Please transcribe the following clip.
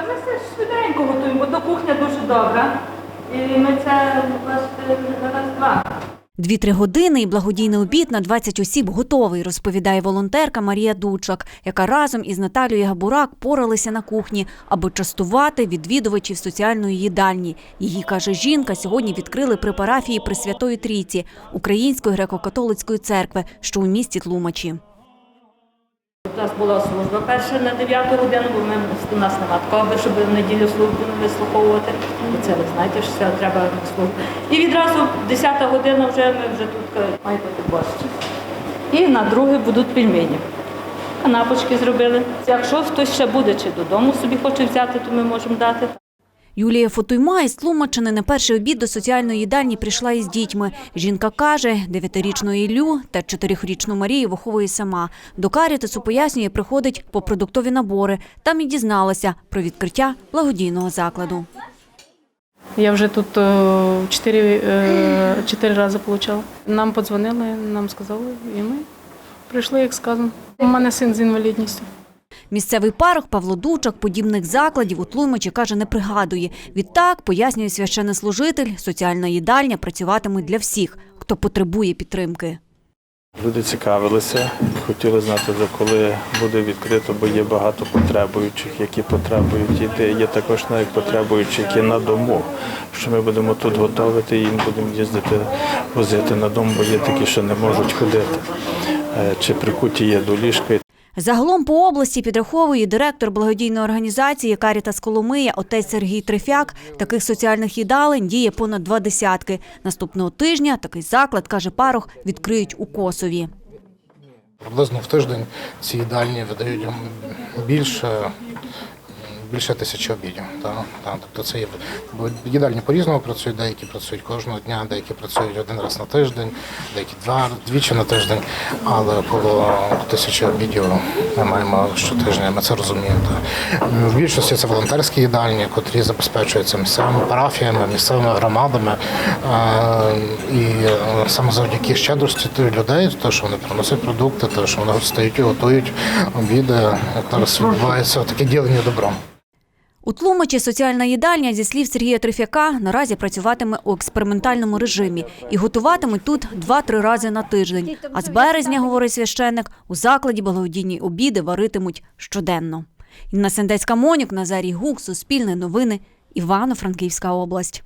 Та ми все швиденько готуємо, бо кухня дуже добра. І ми це бачите, раз-два. Дві-три години і благодійний обід на 20 осіб готовий, розповідає волонтерка Марія Дучак, яка разом із Наталією Габурак поралися на кухні, аби частувати відвідувачів соціальної їдальні. Її каже жінка, сьогодні відкрили при парафії Пресвятої Трійці Української греко-католицької церкви, що у місті Тлумачі. Нас була служба перша на 9 годину, бо ми, у нас нема такого, щоб в неділю службу не вислуховувати. Бо це ви знаєте, що це треба службу. І відразу 10 година вже ми вже тут е, має бути борщ. І на друге будуть пельмені. Канапочки зробили. Якщо хтось ще буде чи додому собі хоче взяти, то ми можемо дати. Юлія Фотуйма із Тлумачини на перший обід до соціальної їдальні прийшла із дітьми. Жінка каже, дев'ятирічну Іллю та чотирихрічну Марію виховує сама. До Карітасу, пояснює, приходить по продуктові набори. Там і дізналася про відкриття благодійного закладу. Я вже тут е, чотири, е, чотири рази отримала. Нам подзвонили, нам сказали, і ми прийшли, як сказано. У мене син з інвалідністю. Місцевий парох Павло Дучак подібних закладів у Тлумачі, каже, не пригадує. Відтак, пояснює священнослужитель, соціальна їдальня працюватиме для всіх, хто потребує підтримки. Люди цікавилися, хотіли знати, коли буде відкрито, бо є багато потребуючих, які потребують іти. Є також навіть потребуючі, які на дому. Що ми будемо тут готувати, їм будемо їздити, возити на дом, бо є такі, що не можуть ходити. Е, Чи прикуті є до ліжка. Загалом по області підраховує директор благодійної організації Карітас Коломия отець Сергій Трефяк. Таких соціальних їдалень діє понад два десятки. Наступного тижня такий заклад, каже парох, відкриють у Косові. Приблизно в тиждень ці їдальні видають більше, більше тисячі обідів. Та, та, тобто це є, їдальні по-різному працюють, деякі працюють кожного дня, деякі працюють один раз на тиждень, деякі два, двічі на тиждень, але коло тисячі обідів ми маємо щотижня, ми це розуміємо. Та. В більшості це волонтерські їдальні, котрі забезпечуються місцевими парафіями, місцевими громадами. І е, саме завдяки щедрості людей, те, що вони приносять продукти, те, що вони стають і готують обіди, зараз відбувається таке ділення добром. У Тлумачі соціальна їдальня, зі слів Сергія Трифяка наразі працюватиме у експериментальному режимі і готуватимуть тут два-три рази на тиждень. А з березня, говорить священник, у закладі благодійні обіди варитимуть щоденно. Інна Сендецька Монік, Назарій Гук, Суспільне новини, Івано-Франківська область.